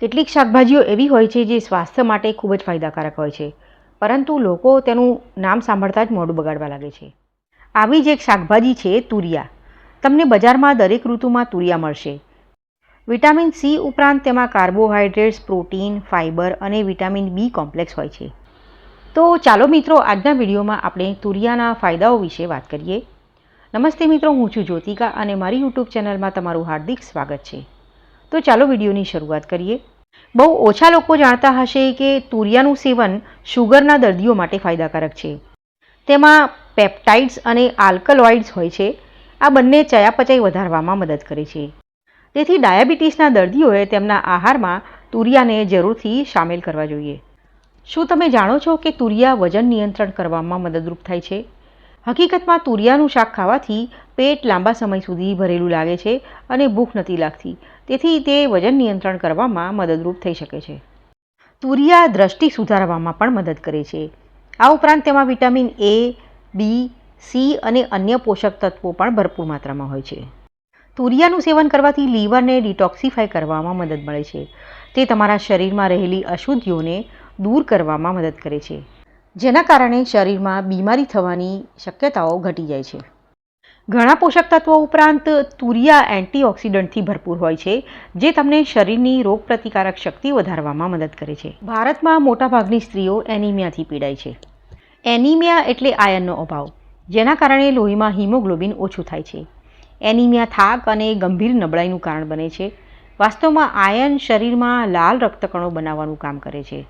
કેટલીક શાકભાજીઓ એવી હોય છે જે સ્વાસ્થ્ય માટે ખૂબ જ ફાયદાકારક હોય છે, પરંતુ લોકો તેનું નામ સાંભળતા જ મોઢું બગાડવા લાગે છે. આવી જ એક શાકભાજી છે તુરિયા. તમને બજારમાં દરેક ઋતુમાં તુરિયા મળશે. વિટામિન સી ઉપરાંત તેમાં કાર્બોહાઈડ્રેટ્સ, પ્રોટીન ફાઇબર અને વિટામિન બી કોમ્પ્લેક્સ હોય છે. તો ચાલો મિત્રો, આજના વિડીયોમાં આપણે તુરિયાના ફાયદાઓ વિશે વાત કરીએ. નમસ્તે મિત્રો, હું છું જ્યોતિકા અને મારી યુટ્યુબ ચેનલમાં તમારું હાર્દિક સ્વાગત છે. તો ચાલો વિડીયોની શરૂઆત કરીએ. બહુ ઓછા લોકો જાણતા હશે કે તુરિયાનું સેવન શુગરના દર્દીઓ માટે ફાયદાકારક છે. તેમાં પેપ્ટાઇડ્સ અને આલ્કલોઇડ્સ હોય છે. આ બંને ચયાપચય વધારવામાં મદદ કરે છે. તેથી ડાયાબિટીસના દર્દીઓએ તેમના આહારમાં તુરિયાને જરૂરથી સામેલ કરવા જોઈએ. શું તમે જાણો છો કે તુરિયા વજન નિયંત્રણ કરવામાં મદદરૂપ થાય છે? હકીકતમાં તુરિયાનું શાક ખાવાથી પેટ લાંબા સમય સુધી ભરેલું લાગે છે અને ભૂખ નથી લાગતી. તેથી તે વજન નિયંત્રણ કરવામાં મદદરૂપ થઈ શકે છે. તુરિયા દ્રષ્ટિ સુધારવામાં પણ મદદ કરે છે. આ ઉપરાંત તેમાં વિટામિન એ બી સી અને અન્ય પોષક તત્વો પણ ભરપૂર માત્રામાં હોય છે. તુરિયાનું સેવન કરવાથી લીવરને ડિટોક્સિફાય કરવામાં મદદ મળે છે. તે તમારા શરીરમાં રહેલી અશુદ્ધિઓને દૂર કરવામાં મદદ કરે છે. જેના કારણે શરીરમાં બીમારી થવાની શક્યતાઓ ઘટી જાય છે. ઘણા પોષક તત્વો ઉપરાંત તુરિયા એન્ટીઓક્સિડન્ટથી ભરપૂર હોય છે, જે તમને શરીરની રોગપ્રતિકારક શક્તિ વધારવામાં મદદ કરે છે. ભારતમાં મોટાભાગની સ્ત્રીઓ એનિમિયાથી પીડાય છે. એનિમિયા એટલે આયનનો અભાવ, જેના કારણે લોહીમાં હિમોગ્લોબિન ઓછું થાય છે. એનિમિયા થાક અને ગંભીર નબળાઈનું કારણ બને છે. વાસ્તવમાં આયન શરીરમાં લાલ રક્તકણો બનાવવાનું કામ કરે છે.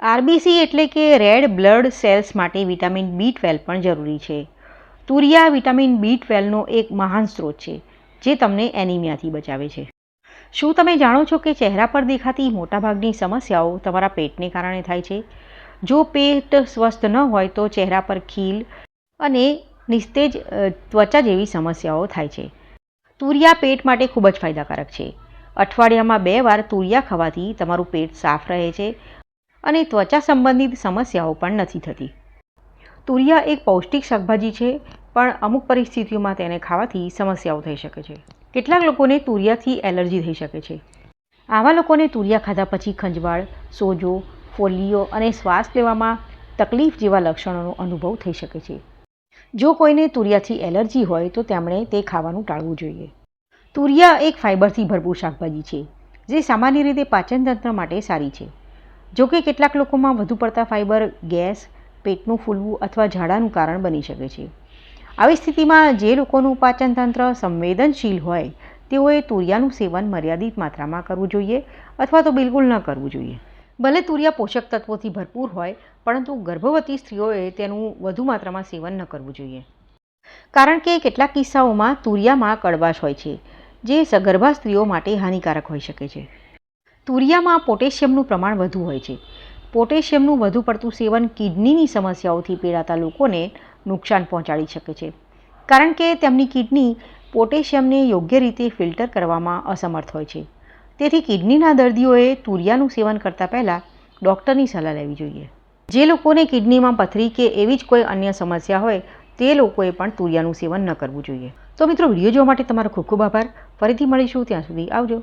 આરબીસી એટલે કે રેડ બ્લડ સેલ્સ માટે વિટામિન બી ટ્વેલ્વ પણ જરૂરી છે. તુરિયા વિટામિન બી ટ્વેલ્વનો એક મહાન સ્ત્રોત છે, જે તમને એનિમિયાથી બચાવે છે. શું તમે જાણો છો કે ચહેરા પર દેખાતી મોટાભાગની સમસ્યાઓ તમારા પેટને કારણે થાય છે? જો પેટ સ્વસ્થ ન હોય તો ચહેરા પર ખીલ અને નિસ્તેજ ત્વચા જેવી સમસ્યાઓ થાય છે. તુરિયા પેટ માટે ખૂબ જ ફાયદાકારક છે. અઠવાડિયામાં બે વાર તુરિયા ખાવાથી તમારું પેટ સાફ રહે છે અને ત્વચા સંબંધિત સમસ્યાઓ પણ નથી થતી. તુરિયા એક પૌષ્ટિક શાકભાજી છે પણ અમુક પરિસ્થિતિઓમાં તેને ખાવાથી સમસ્યાઓ થઈ શકે છે. કેટલાક લોકોને તુરિયાથી એલર્જી થઈ શકે છે. આવા લોકોને તુરિયા ખાધા પછી ખંજવાળ, સોજો ફોલ્લીઓ અને શ્વાસ લેવામાં તકલીફ જેવા લક્ષણોનો અનુભવ થઈ શકે છે. જો કોઈને તુરિયાથી એલર્જી હોય તો તેમણે તે ખાવાનું ટાળવું જોઈએ. તુરિયા એક ફાઇબરથી ભરપૂર શાકભાજી છે, જે સામાન્ય રીતે પાચનતંત્ર માટે સારી છે. જો કે કેટલાક લોકોમાં વધુ પડતા ફાઇબર ગેસ, પેટનું ફૂલવું અથવા ઝાડાનું કારણ બની શકે છે. આવી સ્થિતિમાં જે લોકોનું પાચનતંત્ર સંવેદનશીલ હોય, તેઓએ તુરિયાનું સેવન મર્યાદિત માત્રામાં કરવું જોઈએ અથવા તો બિલકુલ ન કરવું જોઈએ. ભલે તુરિયા પોષક તત્વોથી ભરપૂર હોય, પરંતુ ગર્ભવતી સ્ત્રીઓએ તેનું વધુ માત્રામાં સેવન ન કરવું જોઈએ. કારણ કે કેટલાક કિસ્સાઓમાં તુરિયામાં કડવાશ હોય છે, જે સગર્ભા સ્ત્રીઓ માટે હાનિકારક હોઈ શકે છે. તુરિયામાં પોટેશિયમનું પ્રમાણ વધુ હોય છે પોટેશિયમનું વધુ પડતું સેવન કિડનીની સમસ્યાઓથી પીડાતા લોકોને નુકસાન પહોંચાડી શકે છે. કારણ કે તેમની કિડની પોટેશિયમને યોગ્ય રીતે ફિલ્ટર કરવામાં અસમર્થ હોય છે. તેથી કિડનીના દર્દીઓએ તુરિયાનું સેવન કરતાં પહેલાં ડૉક્ટરની સલાહ લેવી જોઈએ. જે લોકોને કિડનીમાં પથરી કે એવી જ કોઈ અન્ય સમસ્યા હોય, તે લોકોએ પણ તુરિયાનું સેવન ન કરવું જોઈએ. તો મિત્રો, વીડિયો જોવા માટે તમારો ખૂબ ખૂબ આભાર. ફરીથી મળીશું, ત્યાં સુધી આવજો.